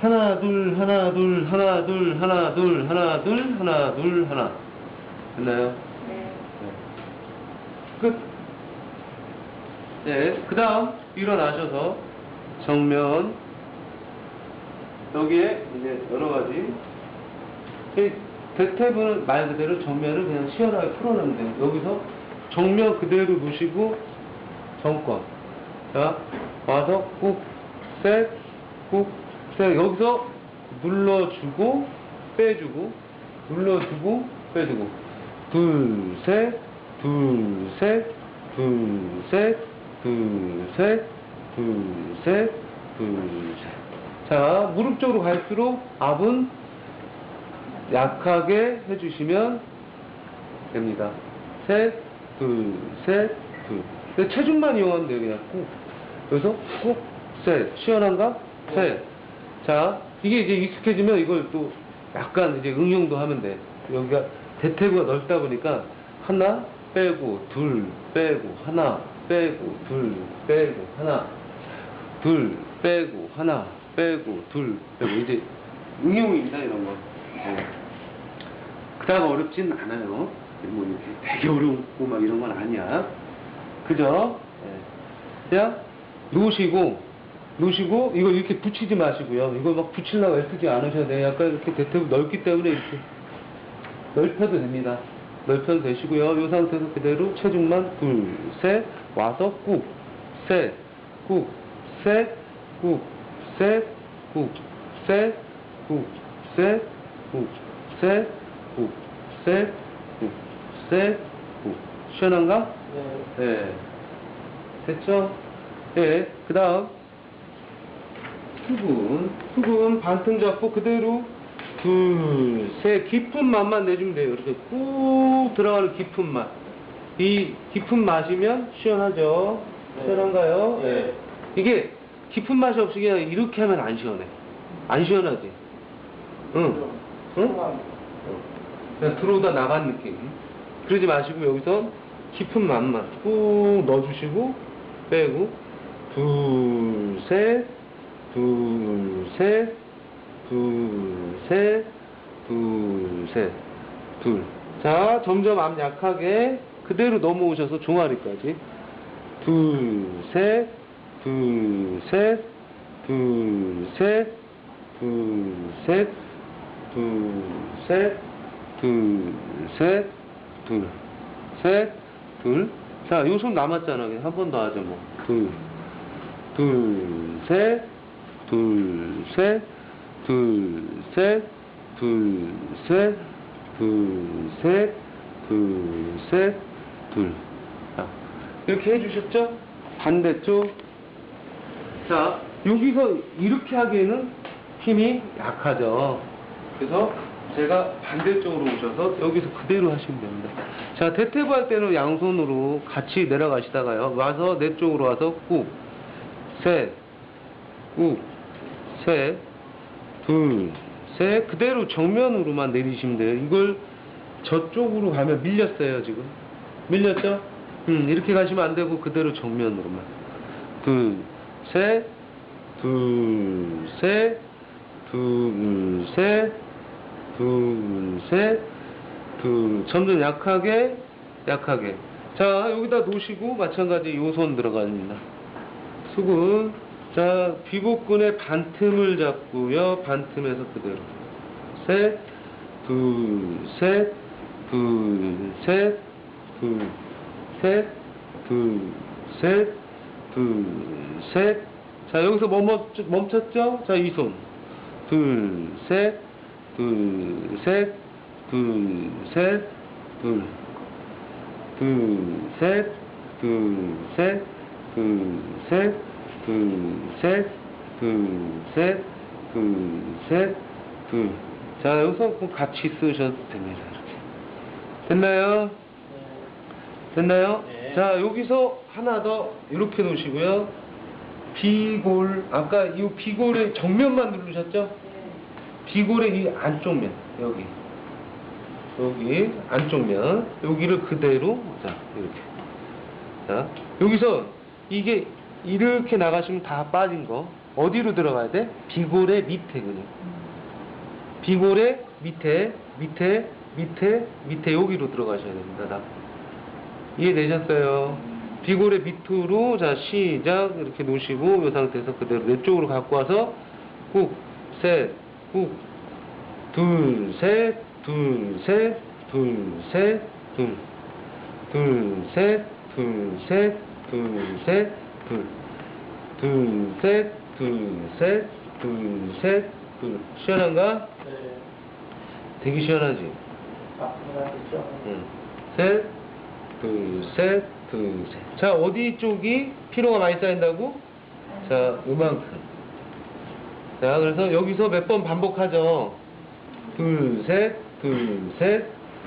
하나, 둘, 하나, 둘, 하나, 둘, 하나, 둘, 하나, 둘, 하나, 둘, 하나. 됐나요? 네. 끝. 네, 그 다음 일어나셔서 정면 여기에 이제 여러 가지 이 대퇴부는 말 그대로 정면을 그냥 시원하게 풀어내면 돼요. 여기서 정면 그대로 놓으시고 정권. 자, 와서 꾹, 셋, 꾹, 셋. 여기서 눌러주고, 빼주고, 눌러주고, 빼주고. 둘, 셋, 둘, 셋, 둘, 셋, 둘, 셋, 둘, 셋, 둘, 셋. 자, 무릎 쪽으로 갈수록 압은 약하게 해주시면 됩니다. 셋, 둘, 셋, 둘. 근데 체중만 이용하면 돼요, 그냥 꾹. 그래서 꾹, 셋. 시원한가? 셋. 자, 이게 이제 익숙해지면 이걸 또 약간 이제 응용도 하면 돼. 여기가 대퇴부가 넓다 보니까 하나, 빼고, 둘, 빼고, 하나, 빼고, 둘, 빼고, 하나, 둘, 빼고, 하나, 빼고, 둘, 빼고. 이제 응용입니다, 이런 거. 네. 그다가 어렵진 않아요. 뭐 이렇게 되게 어렵고 막 이런 건 아니야. 그죠? 예. 그냥 놓으시고 놓으시고 이거 이렇게 붙이지 마시고요. 이거 막 붙이려고 애쓰지 않으셔야 돼요. 약간 이렇게 대퇴부 넓기 때문에 이렇게 넓혀도 됩니다. 넓혀도 되시고요. 이 상태에서 그대로 체중만 둘, 셋, 와서 꾹, 셋, 꾹, 셋, 꾹, 셋, 꾹, 셋, 꾹, 셋, 꾹, 셋, 꾹, 셋, 꾹, 셋, 꾹. 시원한가? 네. 네. 됐죠? 예. 그 다음, 수근. 수근 반틈 잡고 그대로 둘, 셋, 깊은 맛만 내주면 돼요. 이렇게 꾹 들어가는 깊은 맛. 이 깊은 맛이면 시원하죠? 네. 시원한가요? 네. 예. 이게 깊은 맛이 없이 그냥 이렇게 하면 안 시원해. 안 시원하지? 응. 응? 어. 그냥 들어오다 나간 느낌. 그러지 마시고 여기서 깊은 맛만 꾹 넣어주시고 빼고 둘, 셋, 둘, 셋, 둘, 셋, 둘. 자, 점점 암 약하게 그대로 넘어오셔서 종아리까지 둘, 셋, 둘, 셋, 둘, 셋, 둘, 셋, 둘, 셋, 둘, 셋, 둘, 셋, 둘. 자, 요 손 남았잖아. 한 번 더 하죠, 뭐. 둘, 둘, 셋, 둘, 셋, 둘, 셋, 둘, 셋, 둘, 셋, 둘, 셋, 둘. 자, 이렇게 해주셨죠? 반대쪽. 자, 여기서 이렇게 하기에는 힘이 약하죠. 그래서 제가 반대쪽으로 오셔서 여기서 그대로 하시면 됩니다. 자, 대퇴부 할 때는 양손으로 같이 내려가시다가요. 와서 내 쪽으로 와서 꾹, 셋, 꾹, 셋, 둘, 셋. 그대로 정면으로만 내리시면 돼요. 이걸 저쪽으로 가면 밀렸어요, 지금. 밀렸죠? 음, 이렇게 가시면 안 되고 그대로 정면으로만. 둘, 셋, 둘, 셋, 둘, 셋, 둘, 셋, 둘. 점점 약하게, 약하게. 자, 여기다 놓으시고 마찬가지 요손 들어갑니다. 수근. 자, 비복근의 반틈을 잡고요. 반틈에서 그대로. 셋, 둘, 셋, 둘, 셋, 둘, 셋, 둘, 셋, 둘, 셋. 자, 여기서 멈췄, 멈췄죠? 자, 이 손. 둘, 셋, 둘, 셋, 둘, 셋, 둘. 둘, 셋, 둘, 셋, 둘, 셋, 둘, 셋, 둘, 셋, 둘, 셋, 둘. 자, 여기서 꼭 같이 쓰셔도 됩니다. 이렇게. 됐나요? 됐나요? 네. 자, 여기서 하나 더 이렇게 놓으시고요. 비골, 아까 이 비골의 정면만 누르셨죠? 비골의 이 안쪽면, 여기. 여기 안쪽면, 여기를 그대로, 자, 이렇게. 자, 여기서 이게 이렇게 나가시면 다 빠진 거. 어디로 들어가야 돼? 비골의 밑에 그냥. 비골의 밑에, 밑에, 밑에, 밑에 여기로 들어가셔야 됩니다. 다. 이해되셨어요? 비골의 밑으로 자 시작 이렇게 놓으시고 이 상태에서 그대로 내 쪽으로 갖고 와서 꾹, 셋, 꾹, 둘, 셋, 둘, 셋, 둘, 셋, 둘, 둘, 셋, 둘, 셋, 둘, 셋, 둘, 둘, 셋, 둘, 셋, 둘, 셋, 둘. 시원한가? 네. 되게 시원하지? 아, 그만하겠죠? 응. 셋, 둘, 셋, 둘, 셋. 자, 어디 쪽이 피로가 많이 쌓인다고? 자, 요만큼. 자, 그래서 여기서 몇 번 반복하죠. 둘, 셋, 둘, 셋,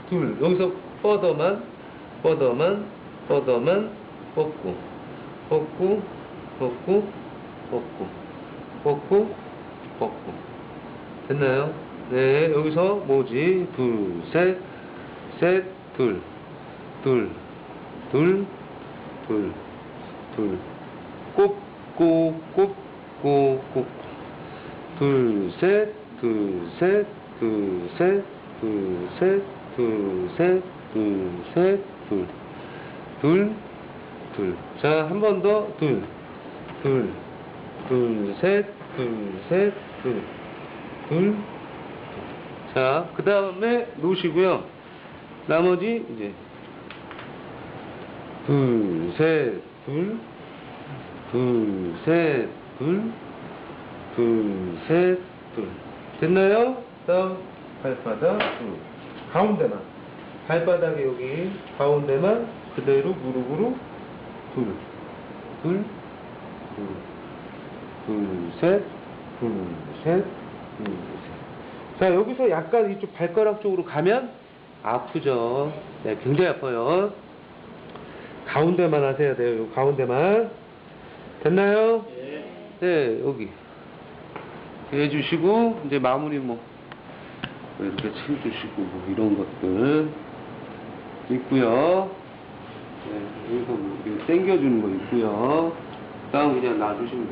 둘. 여기서 뻗어만, 뻗어만, 뻗어만, 뻗고, 뻗고, 뻗고, 뻗고, 뻗고, 뻗고. 됐나요? 네, 여기서 뭐지? 둘, 셋, 셋, 둘, 둘, 둘, 둘, 둘, 꼽고, 꼽고, 꼽고, 둘, 셋, 둘, 셋, 둘, 셋, 둘, 셋, 둘, 셋, 둘, 셋, 둘, 둘, 둘. 자, 한 번 더, 둘, 둘, 둘, 셋, 둘, 셋, 둘, 둘. 자, 그 다음에 놓으시고요. 나머지 이제 둘, 셋, 둘, 둘, 셋, 둘, 둘, 셋, 둘. 됐나요? 다음 발바닥 둘. 가운데만. 발바닥에 여기 가운데만 그대로 무릎으로 둘, 둘, 둘, 둘, 셋, 둘, 셋, 둘, 셋. 자, 여기서 약간 이쪽 발가락 쪽으로 가면 아프죠. 네, 굉장히 아파요. 가운데만 하셔야 돼요. 요 가운데만. 됐나요? 예. 네, 여기. 해주시고, 이제 마무리 뭐, 이렇게 쳐주시고, 뭐, 이런 것들. 있고요 네, 여기서 뭐, 당겨주는 거 있고요 다음 그냥 놔주시면.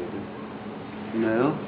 됐나요? 시작.